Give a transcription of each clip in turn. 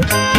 Woo!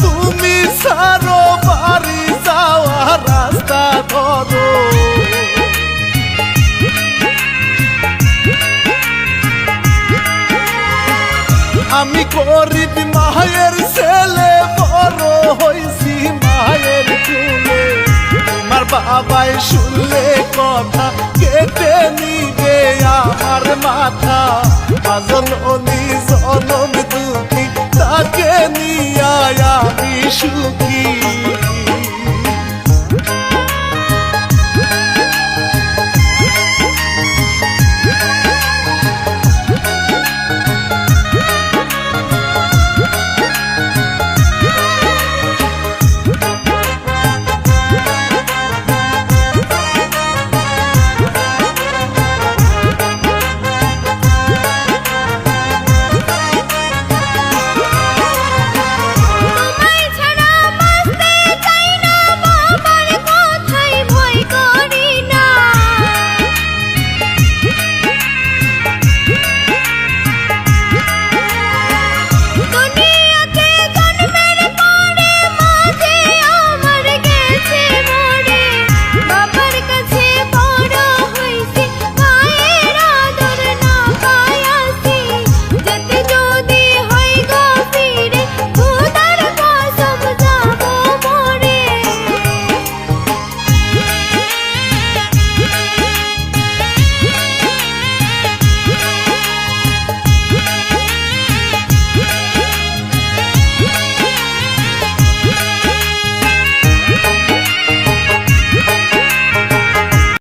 তুমি সারো বাড়ি যাওয়া রাস্তা ধরো। আমি গরিব মায়ের ছেলে, বড় হইছি মায়ের কুলে তোমার বাবাই শুনলে কথা কেটে নিবে আমার মাথা। আজননি সুখী